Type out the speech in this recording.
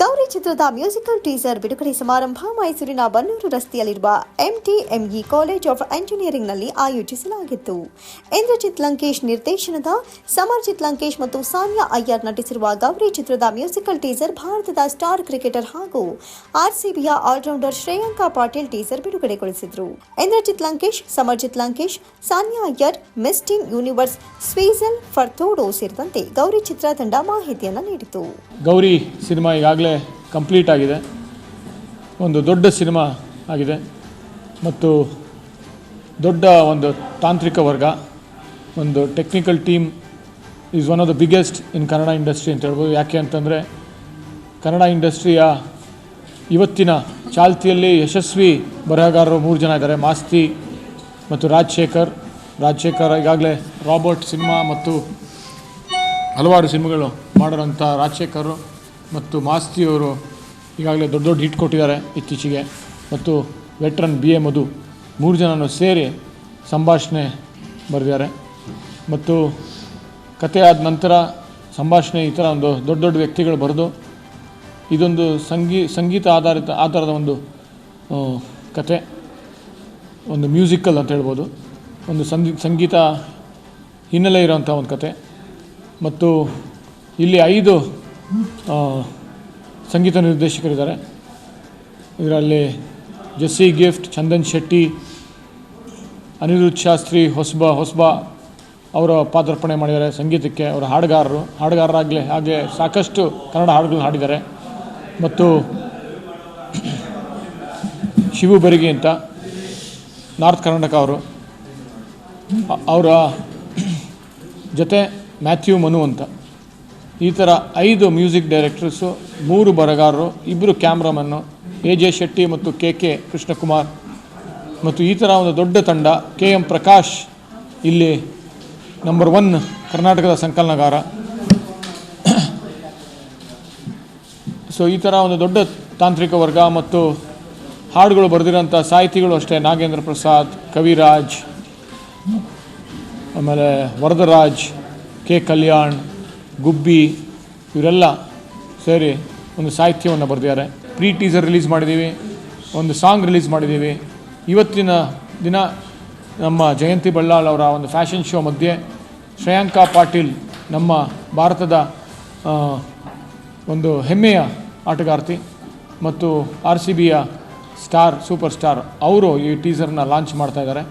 ಗೌರಿ ಚಿತ್ರದ musical teaser ಬಿಡುಗಡೆ ಸಮಾರಂಭ ಮೈಸೂರಿನ ಬನ್ನೂರು ರಸ್ತೆಯಲ್ಲಿರುವ ಎಂಟಿಎಂಇ ಕಾಲೇಜ್ ಆಫ್ ಎಂಜಿನಿಯರಿಂಗ್ನಲ್ಲಿ ಆಯೋಜಿಸಲಾಗಿತ್ತು. ಇಂದ್ರಜಿತ್ ಲಂಕೇಶ್ ನಿರ್ದೇಶನದ, ಸಮರ್ಜಿತ್ ಲಂಕೇಶ್ ಮತ್ತು ಸಾನಿಯಾ ಅಯ್ಯರ್ ನಟಿಸಿರುವ ಗೌರಿ ಚಿತ್ರದ ಮ್ಯೂಸಿಕಲ್ ಟೀಸರ್ ಭಾರತದ ಸ್ಟಾರ್ ಕ್ರಿಕೆಟರ್ ಹಾಗೂ ಆರ್ಸಿಬಿಯ ಆಲ್ರೌಂಡರ್ ಶ್ರೇಯಾಂಕಾ ಪಾಟೀಲ್ ಟೀಸರ್ ಬಿಡುಗಡೆಗೊಳಿಸಿದರು. ಇಂದ್ರಜಿತ್ ಲಂಕೇಶ್, ಸಮರ್ಜಿತ್ ಲಂಕೇಶ್, ಸಾನಿಯಾ ಅಯ್ಯರ್, ಮಿಸ್ ಯೂನಿವರ್ಸ್, ಸ್ವೀಸಲ್ ಫರ್ಥೋಡೋ ಸೇರಿದಂತೆ ಗೌರಿ ಚಿತ್ರ ತಂಡ ಮಾಹಿತಿಯನ್ನು ನೀಡಿತು. ಗೌರಿ ಸಿನಿಮಾ ಈಗಾಗಲೇ ಕಂಪ್ಲೀಟ್ ಆಗಿದೆ. ಒಂದು ದೊಡ್ಡ ಸಿನಿಮಾ ಆಗಿದೆ. ಮತ್ತು ದೊಡ್ಡ ಒಂದು ತಾಂತ್ರಿಕ ವರ್ಗ, ಒಂದು technical team is one of the biggest in Kannada industry ಅಂತ ಹೇಳ್ಬೋದು. ಯಾಕೆ ಅಂತಂದರೆ ಕನ್ನಡ ಇಂಡಸ್ಟ್ರಿಯ ಇವತ್ತಿನ ಚಾಲ್ತಿಯಲ್ಲಿ ಯಶಸ್ವಿ ಬರಹಗಾರರು ಮೂರು ಜನ ಇದ್ದಾರೆ. ಮಾಸ್ತಿ ಮತ್ತು ರಾಜಶೇಖರ್. ರಾಜಶೇಖರ್ ಈಗಾಗಲೇ ರಾಬರ್ಟ್ ಸಿನಿಮಾ ಮತ್ತು ಹಲವಾರು ಸಿನಿಮಾಗಳು ಮಾಡಿರೋಂಥ ರಾಜಶೇಖರ್. ಮತ್ತು ಮಾಸ್ತಿಯವರು ಈಗಾಗಲೇ ದೊಡ್ಡ ದೊಡ್ಡ ಹಿಟ್ ಕೊಟ್ಟಿದ್ದಾರೆ ಇತ್ತೀಚೆಗೆ. ಮತ್ತು ವೆಟ್ರನ್ ಬಿ ಎ ಮಧು, ಮೂರು ಜನನು ಸೇರಿ ಸಂಭಾಷಣೆ ಬರೆದಿದ್ದಾರೆ. ಮತ್ತು ಕತೆ ಆದ ನಂತರ ಸಂಭಾಷಣೆ ಈ ಥರ ಒಂದು ದೊಡ್ಡ ದೊಡ್ಡ ವ್ಯಕ್ತಿಗಳು ಬರೆದು, ಇದೊಂದು ಸಂಗೀ, ಸಂಗೀತ ಆಧಾರಿತ ಆ ಥರದ ಒಂದು ಕತೆ, ಒಂದು ಮ್ಯೂಸಿಕಲ್ ಅಂತ ಹೇಳ್ಬೋದು. ಒಂದು ಸಂಗೀ, ಸಂಗೀತ ಹಿನ್ನೆಲೆ ಇರೋವಂಥ ಒಂದು ಕತೆ. ಮತ್ತು ಇಲ್ಲಿ ಐದು ಸಂಗೀತ ನಿರ್ದೇಶಕರಿದ್ದಾರೆ. ಇದರಲ್ಲಿ ಜೆಸ್ಸಿ ಗಿಫ್ಟ್, ಚಂದನ್ ಶೆಟ್ಟಿ, ಅನಿರುದ್ಧ್ ಶಾಸ್ತ್ರಿ, ಹೊಸಬ ಹೊಸಬ ಅವರ ಪಾದಾರ್ಪಣೆ ಮಾಡಿದ್ದಾರೆ. ಸಂಗೀತಕ್ಕೆ ಅವರ ಹಾಡುಗಾರರು. ಹಾಡುಗಾರರಾಗಲಿ, ಹಾಗೆ ಸಾಕಷ್ಟು ಕನ್ನಡ ಹಾಡುಗಳನ್ನ ಹಾಡಿದ್ದಾರೆ. ಮತ್ತು ಶಿವು ಬರಿಗಿ ಅಂತ, ನಾರ್ತ್ ಕರ್ನಾಟಕ ಅವರು. ಅವರ ಜೊತೆ ಮ್ಯಾಥ್ಯೂ ಮನು ಅಂತ. ಈ ಥರ ಐದು ಮ್ಯೂಸಿಕ್ ಡೈರೆಕ್ಟರ್ಸು, ಮೂರು ಬರಗಾರರು ಇಬ್ಬರು ಕ್ಯಾಮ್ರಾಮನ್ನು, ಎ ಜೆ ಶೆಟ್ಟಿ ಮತ್ತು ಕೆ ಕೆ ಕೃಷ್ಣಕುಮಾರ್ ಮತ್ತು ಈ ಥರ ಒಂದು ದೊಡ್ಡ ತಂಡ, ಕೆ ಎಂ ಪ್ರಕಾಶ್ ಇಲ್ಲಿ ನಂಬರ್ ಒನ್ ಕರ್ನಾಟಕದ ಸಂಕಲನಗಾರ. ಸೊ ಈ ಥರ ಒಂದು ದೊಡ್ಡ ತಾಂತ್ರಿಕ ವರ್ಗ ಮತ್ತು ಹಾಡುಗಳು ಬರೆದಿರೋಂಥ ಸಾಹಿತಿಗಳು ಅಷ್ಟೇ. ನಾಗೇಂದ್ರ ಪ್ರಸಾದ್, ಕವಿರಾಜ್, ಆಮೇಲೆ ವರದರಾಜ್, ಕೆ ಕಲ್ಯಾಣ್ ಗುಬ್ಬಿ, ಇವರೆಲ್ಲ ಸೇರಿ ಒಂದು ಸಾಹಿತ್ಯವನ್ನು ಬರೆದಿದ್ದಾರೆ. ಪ್ರೀ ಟೀಸರ್ ರಿಲೀಸ್ ಮಾಡಿದ್ದೀವಿ, ಒಂದು ಸಾಂಗ್ ರಿಲೀಸ್ ಮಾಡಿದ್ದೀವಿ. ಇವತ್ತಿನ ದಿನ ನಮ್ಮ ಜಯಂತಿ ಬಳ್ಳಾಳ್ ಅವರ ಒಂದು ಫ್ಯಾಷನ್ ಶೋ ಮಧ್ಯೆ ಶ್ರೇಯಾಂಕಾ ಪಾಟೀಲ್ ನಮ್ಮ ಭಾರತದ ಒಂದು ಹೆಮ್ಮೆಯ ಆಟಗಾರ್ತಿ ಮತ್ತು ಆರ್ ಸಿ ಬಿಯ ಸ್ಟಾರ್ ಸೂಪರ್ ಸ್ಟಾರ್ ಅವರು ಈ ಟೀಸರ್ನ ಲಾಂಚ್ ಮಾಡ್ತಾ ಇದ್ದಾರೆ.